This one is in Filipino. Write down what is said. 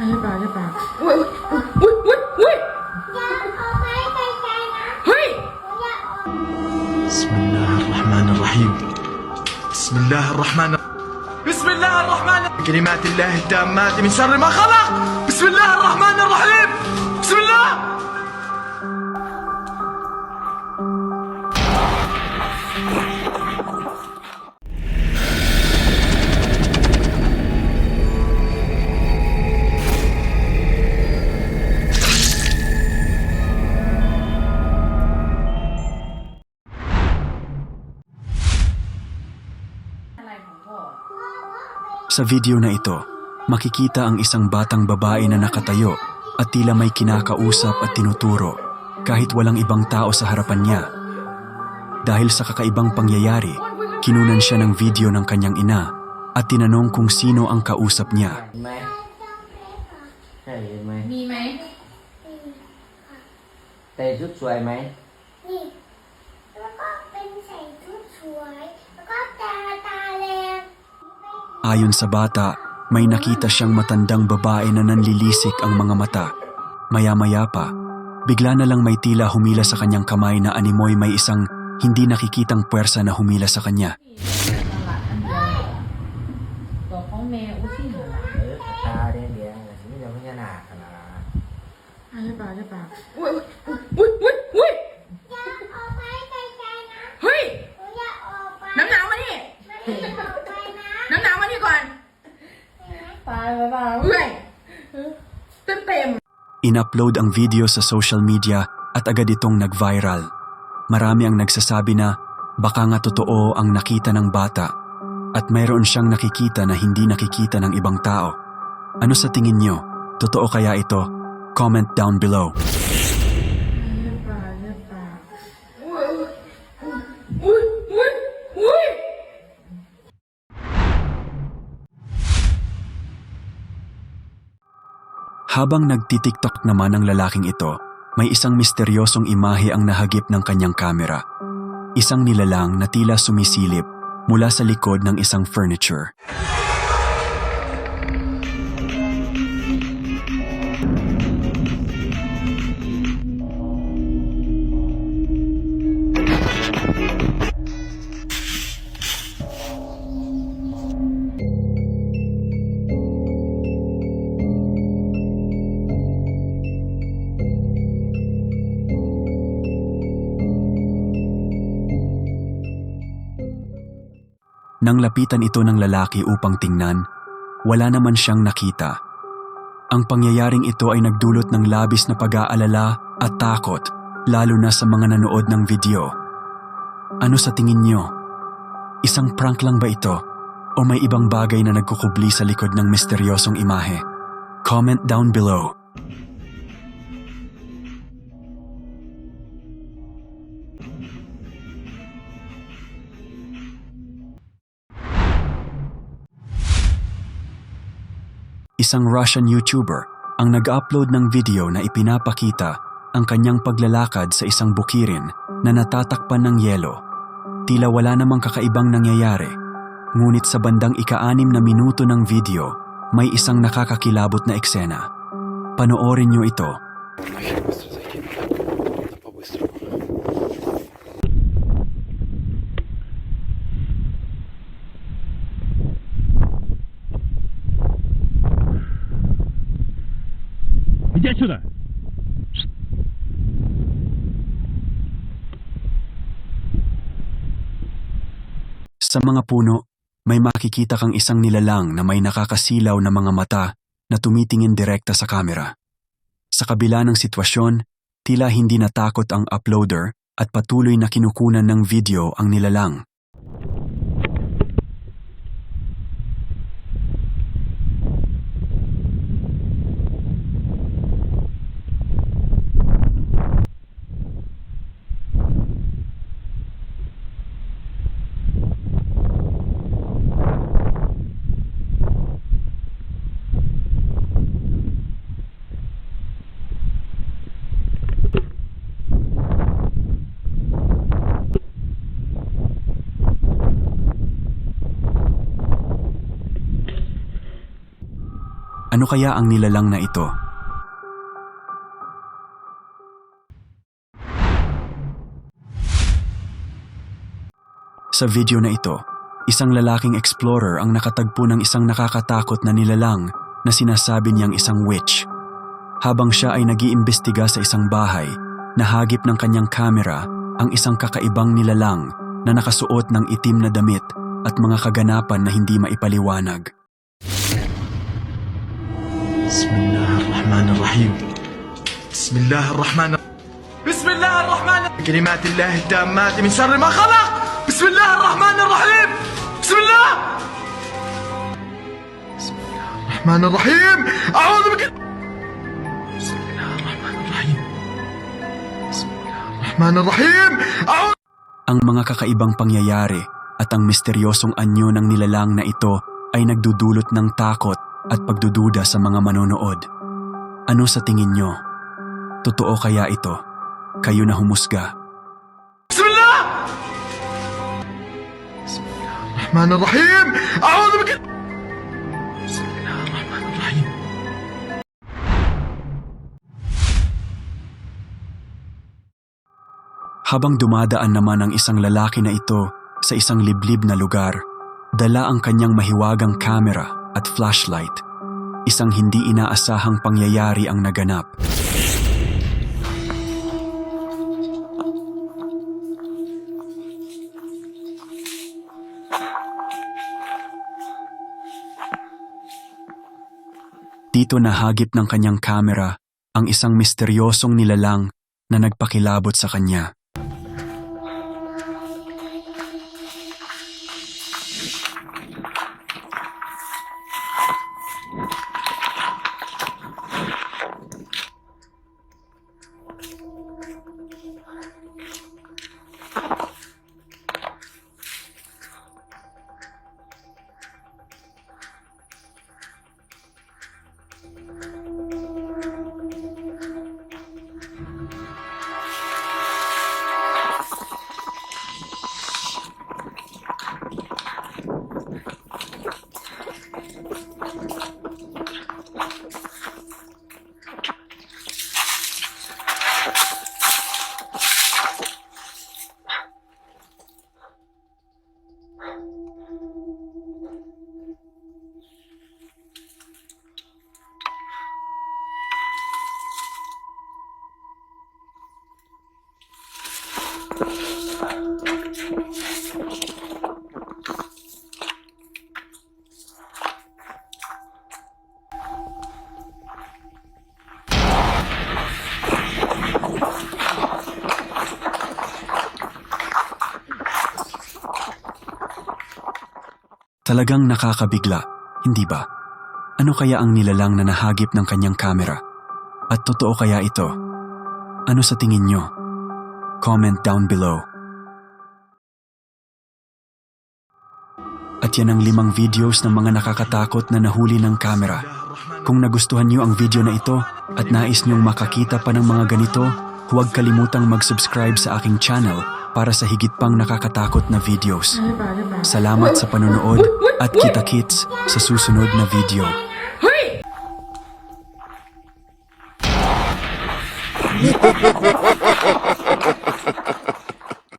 ใช่ปะใช่ปะอุ้ยอุ้ยอุ้ยอุ้ย อย่าออกไปไกลๆนะ เฮ้ย อย่าออก بسم الله الرحمن الرحيم بسم الله الرحمن بسم الله الرحمن كلمات الله التامات من شر ما خلق بسم الله Sa video na ito, makikita ang isang batang babae na nakatayo at tila may kinakausap at tinuturo kahit walang ibang tao sa harapan niya. Dahil sa kakaibang pangyayari, kinunan siya ng video ng kanyang ina at tinanong kung sino ang kausap niya. May. May. May. May. May. May. May. Ayon sa bata, may nakita siyang matandang babae na nanlilisik ang mga mata. Maya-maya pa, bigla na lang may tila humila sa kanyang kamay na animoy may isang hindi nakikitang puwersa na humila sa kanya. In-upload ang video sa social media at agad itong nag-viral. Marami ang nagsasabi na baka nga totoo ang nakita ng bata at mayroon siyang nakikita na hindi nakikita ng ibang tao. Ano sa tingin nyo? Totoo kaya ito? Comment down below. Habang nagtitiktok naman ang lalaking ito, may isang misteryosong imahe ang nahagip ng kanyang kamera. Isang nilalang na tila sumisilip mula sa likod ng isang furniture. Nang lapitan ito ng lalaki upang tingnan, wala naman siyang nakita. Ang pangyayaring ito ay nagdulot ng labis na pag-aalala at takot, lalo na sa mga nanood ng video. Ano sa tingin nyo? Isang prank lang ba ito? O may ibang bagay na nagkukubli sa likod ng misteryosong imahe? Comment down below. Isang Russian YouTuber ang nag-upload ng video na ipinapakita ang kanyang paglalakad sa isang bukirin na natatakpan ng yelo. Tila wala namang kakaibang nangyayari, ngunit sa bandang ika-anim na minuto ng video, may isang nakakakilabot na eksena. Panoorin niyo ito. Иди отсюда! Sa mga puno, may makikita kang isang nilalang na may nakakasilaw na mga mata na tumitingin direkta sa kamera. Sa kabila ng sitwasyon, tila hindi natakot ang uploader at patuloy na kinukunan ng video ang nilalang. Ano kaya ang nilalang na ito? Sa video na ito, isang lalaking explorer ang nakatagpo ng isang nakakatakot na nilalang na sinasabi niyang isang witch. Habang siya ay nag-iimbestiga sa isang bahay, nahagip ng kanyang kamera ang isang kakaibang nilalang na nakasuot ng itim na damit at mga kaganapan na hindi maipaliwanag. بسم الله الرحمن الرحيم بسم الله الرحمن بسم الله الرحمن كلمات الله التامات من شر ما خلق بسم الله الرحمن الرحيم بسم الله بسم الله الرحمن الرحيم أعوذ بك بسم الله الرحمن الرحيم بسم الله الرحمن الرحيم أعوذ Ang mga kakaibang pangyayari at ang misteryosong anyo ng nilalang na ito ay nagdudulot ng takot at pagdududa sa mga manonood. Ano sa tingin nyo? Totoo kaya ito? Kayo na humusga. Bismillah! Bismillahirrahmanirrahim! A'udhu bika! Bismillahirrahmanirrahim. Habang dumadaan naman ang isang lalaki na ito sa isang liblib na lugar, dala ang kanyang mahiwagang kamera at flashlight. Isang hindi inaasahang pangyayari ang naganap. Dito nahagip ng kanyang kamera ang isang misteryosong nilalang na nagpakilabot sa kanya. Talagang nakakabigla, hindi ba? Ano kaya ang nilalang na nahagip ng kanyang kamera? At totoo kaya ito? Ano sa tingin nyo? Comment down below. At yan ang limang videos ng mga nakakatakot na nahuli ng kamera. Kung nagustuhan nyo ang video na ito at nais nyong makakita pa ng mga ganito, huwag kalimutang mag-subscribe sa aking channel para sa higit pang nakakatakot na videos. Salamat sa panonood at kita-kits sa susunod na video. Hoy!